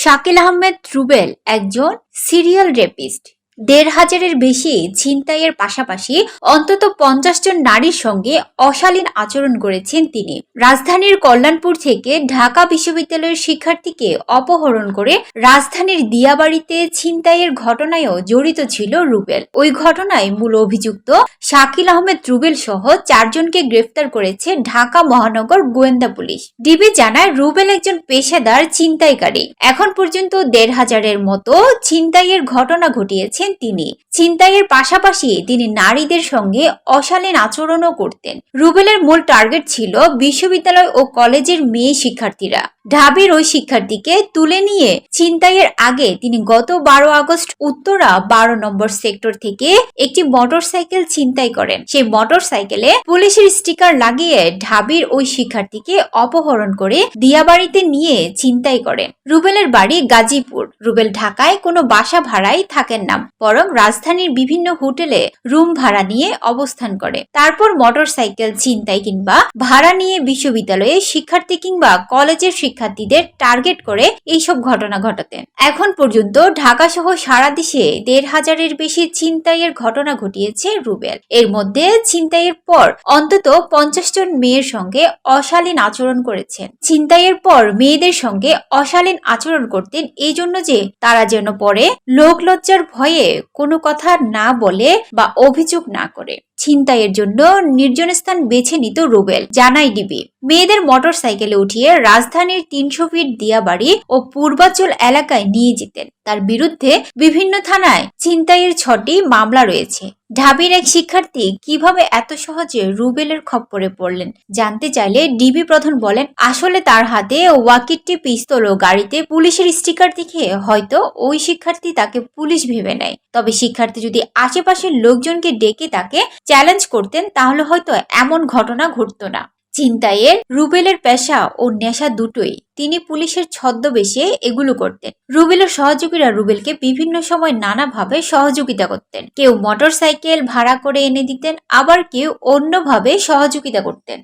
শাকিল আহমেদ রুবেল একজন serial rapist. দেড় হাজারের বেশি ছিনতাইয়ের পাশাপাশি অন্তত পঞ্চাশ জন নারীর সঙ্গে অশালীন আচরণ করেছেন তিনি। রাজধানীর কল্যাণপুর থেকে ঢাকা বিশ্ববিদ্যালয়ের শিক্ষার্থীকে অপহরণ করে রাজধানীর দিয়াবাড়িতে ছিনতাইয়ের ঘটনায়ও জড়িত ছিল রুবেল। ওই ঘটনায় মূল অভিযুক্ত শাকিল আহমেদ রুবেল সহ চারজনকে গ্রেফতার করেছে ঢাকা মহানগর গোয়েন্দা পুলিশ। ডিবি জানায়, রুবেল একজন পেশাদার ছিনতাইকারী। এখন পর্যন্ত দেড় হাজারের মতো ছিনতাইয়ের ঘটনা ঘটিয়েছেন তিনি। ছিনতাইয়ের পাশাপাশি তিনি নারীদের সঙ্গে অশালীন আচরণও করতেন। রুবেলের মূল টার্গেট ছিল বিশ্ববিদ্যালয় ও কলেজের মেয়ে শিক্ষার্থীরা। ঢাবির ওই শিক্ষার্থীকে তুলে নিয়ে ছিনতাইয়ের আগে তিনি গত বারো আগস্ট উত্তরা বারো নম্বর সেক্টর থেকে একটি মোটরসাইকেল ছিনতাই করেন। সেই মোটরসাইকেলে পুলিশের স্টিকার লাগিয়ে ঢাবির ওই শিক্ষার্থীকে অপহরণ করে দিয়াবাড়িতে নিয়ে ছিনতাই করেন। রুবেলের বাড়ি গাজীপুর। রুবেল ঢাকায় কোনো বাসা ভাড়ায় থাকেন না, বরং রাজধানীর বিভিন্ন হোটেলে রুম ভাড়া নিয়ে অবস্থান করে। তারপর মোটরসাইকেল ছিনতাই কিংবা ভাড়া নিয়ে বিশ্ববিদ্যালয়ে শিক্ষার্থী কিংবা কলেজের শিক্ষার্থীদের টার্গেট করে এইসব ঘটনা ঘটাতেন এখন পর্যন্ত ঢাকা সহ সারা দেশে দেড় হাজারের বেশি ছিনতাইয়ের ঘটনা ঘটিয়েছে রুবেল। এর মধ্যে ছিনতাইয়ের পর অন্তত পঞ্চাশ জন মেয়ের সঙ্গে অশালীন আচরণ করেছেন। ছিনতাইয়ের পর মেয়েদের সঙ্গে অশালীন আচরণ করতেন এই জন্য যে তারা যেন পরে লোকলজ্জার ভয়ে কোনো কথা না বলে বা অভিযোগ না করে। ছিনতাইয়ের জন্য নির্জন স্থান বেছে নিত রুবেল, জানাই ডিবি। মেয়েদের মোটর সাইকেলে উঠিয়ে রাজধানীর তিনশো ফিট দিয়াবাড়ি ও পূর্বাচল এলাকায় নিয়ে যেতেন। তার বিরুদ্ধে বিভিন্ন থানায় ছিনতাইয়ের ছটি মামলা রয়েছে। ঢাবির এক শিক্ষার্থী কীভাবে এত সহজে রুবেলের খপ্পরে পড়লেন জানতে চাইলে ডিবি প্রধান বলেন, আসলে তার হাতে ওয়াকিটটি পিস্তল ও গাড়িতে পুলিশের স্টিকার দেখে হয়তো ওই শিক্ষার্থী তাকে পুলিশ ভেবে নেয়। তবে শিক্ষার্থী যদি আশেপাশের লোকজনকে ডেকে তাকে চ্যালেঞ্জ করতেন, তাহলে হয়তো এমন ঘটনা ঘটতো না। ছিনতাইয়ের, রুবেলের পেশা ও নেশা দুটোই তিনি পুলিশের ছদ্মবেশে এগুলো করতেন। রুবেলের সহযোগীরা রুবেলকে বিভিন্ন সময় নানাভাবে সহযোগিতা করতেন। কেউ মোটর সাইকেল ভাড়া করে এনে দিতেন, আবার কেউ অন্যভাবে সহযোগিতা করতেন।